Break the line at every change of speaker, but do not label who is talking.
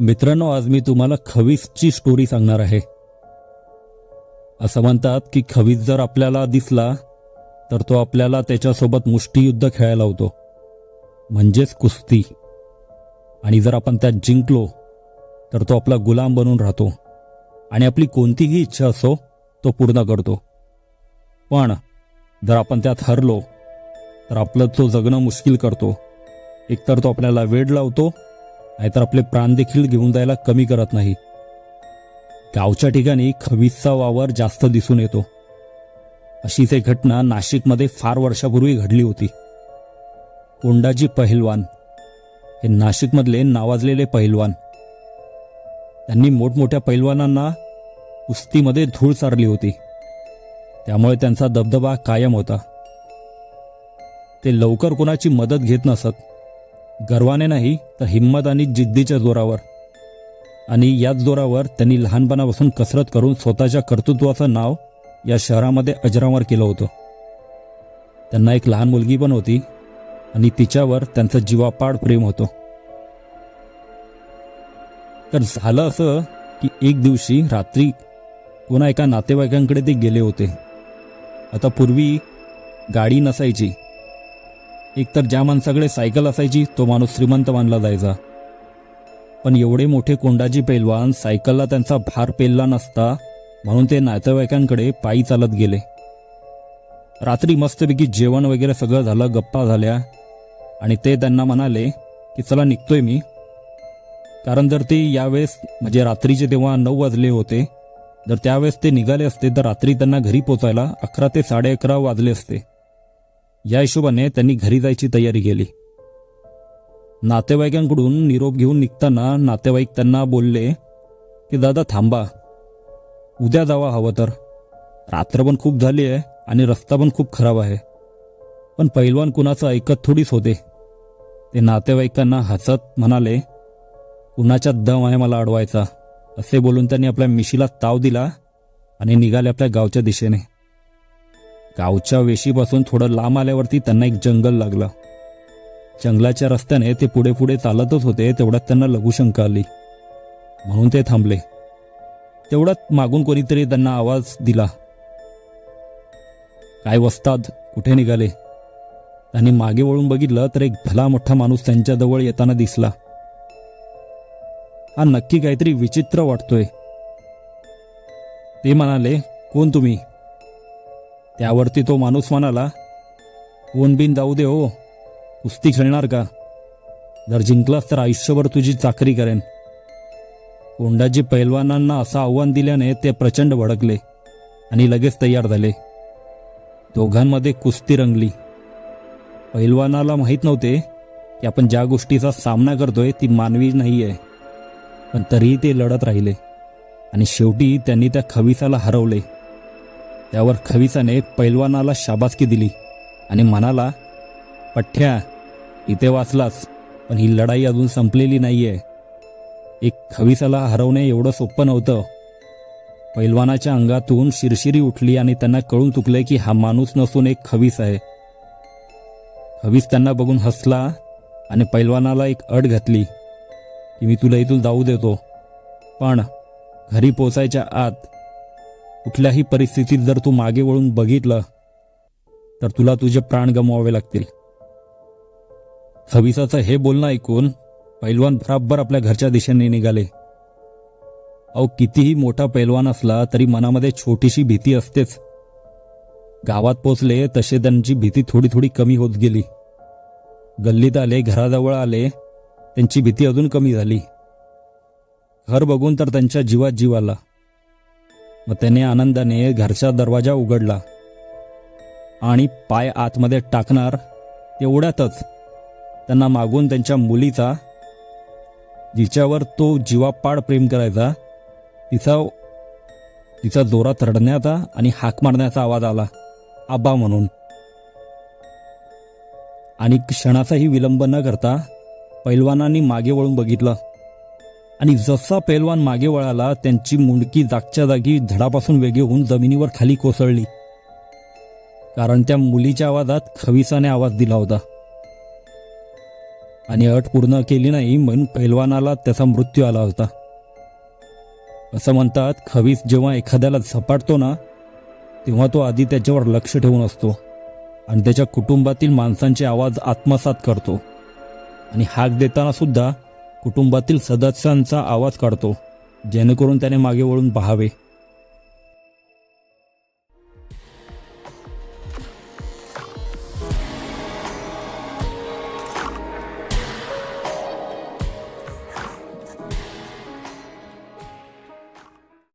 मित्रांनो आज मी तुम्हाला खवीसची स्टोरी सांगणार आहे. असं म्हणतात की खवीस जर आपल्याला दिसला तर तो आपल्याला त्याच्यासोबत मुष्टियुद्ध खेळायला होतो म्हणजेच कुस्ती. आणि जर आपण त्यात जिंकलो तर तो आपला गुलाम बनून राहतो. आणि आपली कोणतीही इच्छा असो तो पूर्ण करतो. पण जर आपण त्यात हरलो तर आपलं तो जगणं मुश्किल करतो. एकतर तो आपल्याला वेड लावतो नाहीतर आपले प्राण देखील घेऊन जायला कमी करत नाही. गावच्या ठिकाणी खवीसचा वावर जास्त दिसून येतो. अशीच एक घटना नाशिकमध्ये फार वर्षापूर्वी घडली होती. कोंडाजी पहिलवान हे नाशिकमधले नावाजलेले पहिलवान. त्यांनी मोठमोठ्या पैलवानांना कुस्तीमध्ये धूळ चारली होती. त्यामुळे त्यांचा दबदबा कायम होता. ते लवकर कोणाची मदत घेत नसत. गर्वाने नाही तर हिंमत आणि जिद्दीच्या जोरावर. आणि याच जोरावर त्यांनी लहानपणापासून कसरत करून स्वतःच्या कर्तृत्वाचं नाव या शहरामध्ये अजरामर केलं होतं. त्यांना एक लहान मुलगी पण होती आणि तिच्यावर त्यांचं जीवापाड प्रेम होतं. तर झालं असं की एक दिवशी रात्री कोणा एका नातेवाईकांकडे ते गेले होते. आता पूर्वी गाडी नसायची. एकतर ज्या माणसाकडे सायकल असायची तो माणूस श्रीमंत मानला जायचा. पण एवढे मोठे कोंडाजी पैलवान सायकलला त्यांचा भार पेलला नसता म्हणून ते नातेवाईकांकडे पायी चालत गेले. रात्री मस्तपैकी जेवण वगैरे सगळं झालं गप्पा झाल्या आणि ते त्यांना म्हणाले की चला निघतोय मी. कारण जर ते यावेळेस म्हणजे रात्रीचे तेव्हा नऊ वाजले होते जर त्यावेळेस ते निघाले असते तर रात्री त्यांना घरी पोचायला अकरा ते साडे अकरा वाजले असते. या हिशोबाने त्यांनी घरी जायची तयारी केली. नातेवाईकांकडून निरोप घेऊन निघताना नातेवाईक त्यांना बोलले की दादा थांबा. उद्या जावा हवं तर. रात्र पण खूप झाली आहे आणि रस्ता पण खूप खराब आहे. पण पैलवान कुणाचं ऐकत थोडीच होते. ते नातेवाईकांना हसत म्हणाले कुणाचा दम आहे मला अडवायचा असे बोलून त्यांनी आपल्या मिशीला ताव दिला आणि निघाले आपल्या गावच्या दिशेने. गावच्या वेशीपासून थोडं लांब आल्यावरती त्यांना एक जंगल लागलं. जंगलाच्या रस्त्याने ते पुढे पुढे चालतच होते तेवढ्यात त्यांना लघुशंका आली. म्हणून ते थांबले. तेवढ्यात मागून कोणीतरी त्यांना आवाज दिला. काय वस्ताद कुठे निघाले? त्यांनी मागे वळून बघितलं तर एक भला मोठा माणूस त्यांच्याजवळ येताना दिसला. हा नक्की काहीतरी विचित्र वाटतोय. ते म्हणाले कोण तुम्ही त्यावरती तो माणूस म्हणाला ऊन बिन जाऊ दे हो. कुस्ती खेळणार का? जर जिंकलास तर आयुष्यभर तुझी चाकरी करेन. कोंडाजी पैलवानांना असं आव्हान दिल्याने ते प्रचंड भडकले आणि लगेच तयार झाले. दोघांमध्ये कुस्ती रंगली. पैलवानाला माहीत नव्हते की आपण ज्या गोष्टीचा सामना करतोय ती मानवी नाही आहे पण तरीही ते लढत राहिले आणि शेवटी त्यांनी त्या खविसाला हरवले. त्यावर खविसाने पैलवानाला शाबासकी दिली आणि म्हणाला पठ्ठ्या इथे वाचलास पण ही लढाई अजून संपलेली नाहीये. एक खविसाला हरवणे एवढं सोपं नव्हतं. पैलवानाच्या अंगातून शिरशिरी उठली आणि त्यांना कळून चुकले की हा माणूस नसून एक खवीस आहे. खवीस त्यांना बघून हसला आणि पैलवानाला एक अट घातली की मी तुला इथून जाऊ देतो. पण घरी पोचायच्या आत कुठल्याही परिस्थितीत जर तू मागे वळून बघितलं तर तुला तुझे प्राण गमवावे लागतील. सविसाचं हे बोलणं ऐकून पैलवान बराबर आपल्या घरच्या दिशेने निघाले. अहो कितीही मोठा पैलवान असला तरी मनामध्ये छोटीशी भीती असतेच. गावात पोचले तसे त्यांची भीती थोडी थोडी कमी होत गेली. गल्लीत आले घराजवळ आले त्यांची भीती अजून कमी झाली. घर बघून तर त्यांच्या जीवात जीव आला. मग त्याने आनंदाने घरचा दरवाजा उघडला आणि पाय आतमध्ये टाकणार तेवढ्यातच त्यांना मागून त्यांच्या मुलीचा जिच्यावर तो जीवापाड प्रेम करायचा तिचा तिचा जोरात रडण्याचा आणि हाक मारण्याचा आवाज आला आबा म्हणून. आणि क्षणाचाही विलंब न करता पैलवानांनी मागे वळून बघितलं. आणि जसा पैलवान मागे वळाला त्यांची मुंडकी जागच्या जागी धडापासून वेगळी होऊन जमिनीवर खाली कोसळली. कारण त्या मुलीच्या आवाजात खविसाने आवाज दिला होता. आणि अट पूर्ण केली नाही म्हणून पैलवानाला त्याचा मृत्यू आला होता. असं म्हणतात खवीस जेव्हा एखाद्याला झपाटतो ना तेव्हा तो आधी त्याच्यावर लक्ष ठेवून असतो आणि त्याच्या कुटुंबातील माणसांचे आवाज आत्मसात करतो. आणि हाक देताना सुद्धा कुटुंबातील सदस्यांचा आवाज काढतो जेणेकरून त्याने मागे वळून पाहावे.